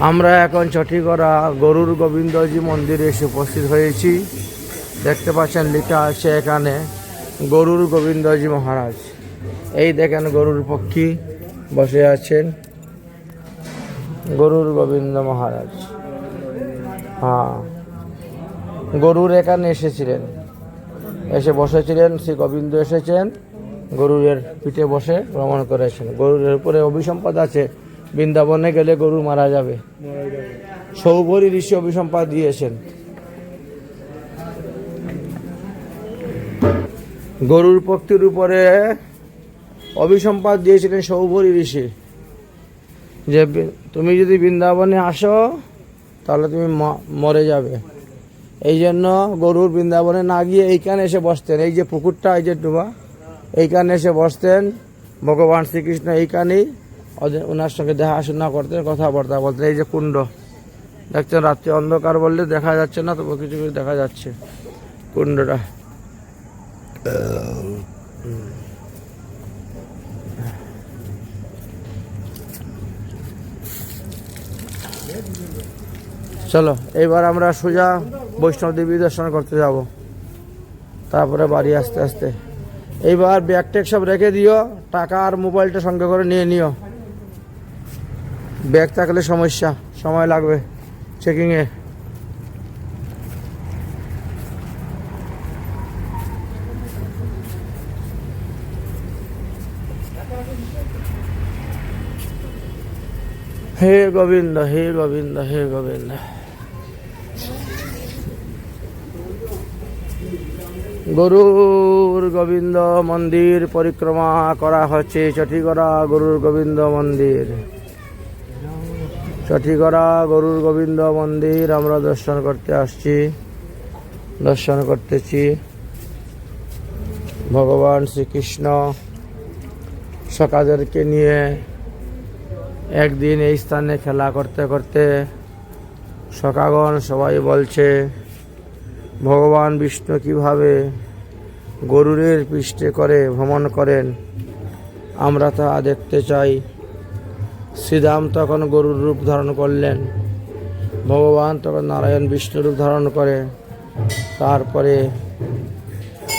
আমরা এখন চটিগড়া গরুর গোবিন্দজি মন্দিরে এসে উপস্থিত হয়েছি। দেখতে পাচ্ছেন লেখা আছে এখানে গরুর গোবিন্দজি মহারাজ। এই দেখেন গরুর পক্ষী বসে আছেন। গরুর গোবিন্দ মহারাজ। হ্যাঁ। গরুর এখানে এসেছিলেন। এসে বসেছিলেন, শ্রী গোবিন্দ এসেছেন। গরুরের পিঠে বসে ভ্রমণ করেছেন। গরুরের উপরে অভিসম্পদ আছে। বৃন্দাবনে গেলে গরু মারা যাবে। সৌভরি ঋষি অভিসম্পাদ দিয়েছেন। গরুর পক্ষীর উপরে অভিসম্পাদ দিয়েছিলেন সৌভরি ঋষি। যে তুমি যদি বৃন্দাবনে আসো তাহলে তুমি মরে যাবে। এই জন্য গরুর বৃন্দাবনে না গিয়ে এইখানে এসে বসতেন। এই যে পুকুরটা এই যে ডুবা এইখানে এসে বসতেন। ভগবান শ্রীকৃষ্ণ এইখানেই ওনার সঙ্গে দেখা দেখাশোনা করতেন কথাবার্তা বলতেন এই যে কুণ্ড, দেখছেন রাত্রে অন্ধকার বললে দেখা যাচ্ছে না তবু কিছু কিছু দেখা যাচ্ছে কুণ্ডটা। চলো, এইবার আমরা সোজা বৈষ্ণব দেবী দর্শন করতে যাব। তারপরে বাড়ি আস্তে আস্তে। এইবার ব্যাগ ট্যাগ সব রেখে দিও, টাকা আর মোবাইলটা সঙ্গে করে নিয়ে নিও। ব্যাগ থাকলে সমস্যা, সময় লাগবে চেকিংয়ে হে গোবিন্দ হে গোবিন্দ হে গোবিন্দ। গরুর গোবিন্দ মন্দির পরিক্রমা করা হচ্ছে চটিগড়া গরুর গোবিন্দ মন্দির। চটিগড়া গরুর গোবিন্দ মন্দির আমরা দর্শন করতে আসছি। দর্শন করতেছি। ভগবান শ্রীকৃষ্ণ সকাদেরকে নিয়ে একদিন এই স্থানে খেলা করতে করতে সকাগণ সবাই বলছে, ভগবান বিষ্ণু কীভাবে গরুরের পৃষ্ঠে করে ভ্রমণ করেন? আমরা তা দেখতে চাই। শ্রীরাম তখন গরুর রূপ ধারণ করলেন। ভগবান তখন নারায়ণ বিষ্ণু রূপ ধারণ করে। তারপরে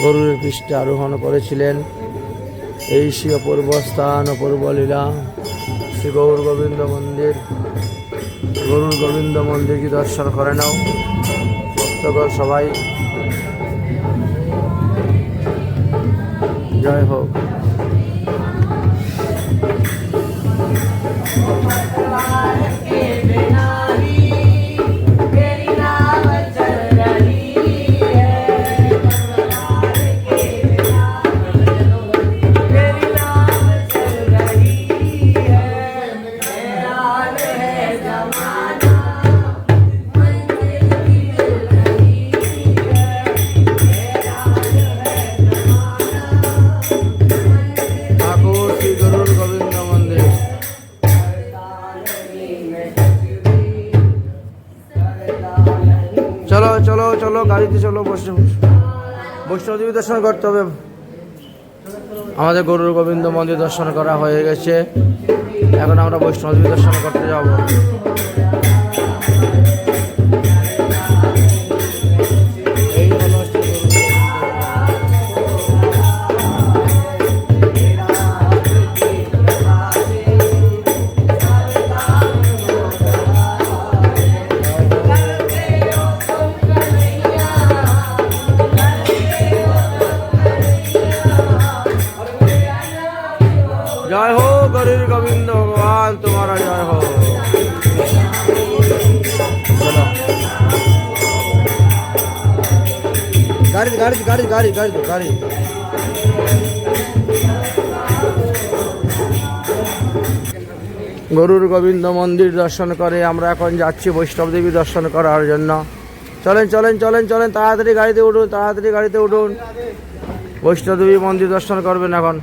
গরুর পৃষ্ঠে আরোহণ করেছিলেন। এই শ্রী অপূর্ব স্থান অপূর্ব লীলা, শ্রী গৌর গোবিন্দ মন্দির। গরুর গোবিন্দ মন্দিরকে দর্শন করে নাও। ভক্তগণ সবাই। জয় হোক। ঠাকুর শ্রী গরুর গোবিন্দ গাড়িতে চলো বৈষ্ণব বৈষ্ণব দেবী দর্শন করতে হবে। আমাদের গরুর গোবিন্দ মন্দির দর্শন করা হয়ে গেছে। এখন আমরা বৈষ্ণব দেবী দর্শন করতে যাব। জয় হো গরিব গোবিন্দ ভগবান তোমারা জয় হো। গাড়ি গাড়ি গাড়ি গাড়ি গাড়ি গাড়ি। গরুর গোবিন্দ মন্দির দর্শন করে আমরা এখন যাচ্ছি বৈষ্ণব দেবী দর্শন করার জন্য। চলেন চলেন চলেন চলেন, তাড়াতাড়ি গাড়িতে উঠুন, তাড়াতাড়ি গাড়িতে উঠুন। বৈষ্ণব দেবী মন্দির দর্শন করবেন এখন।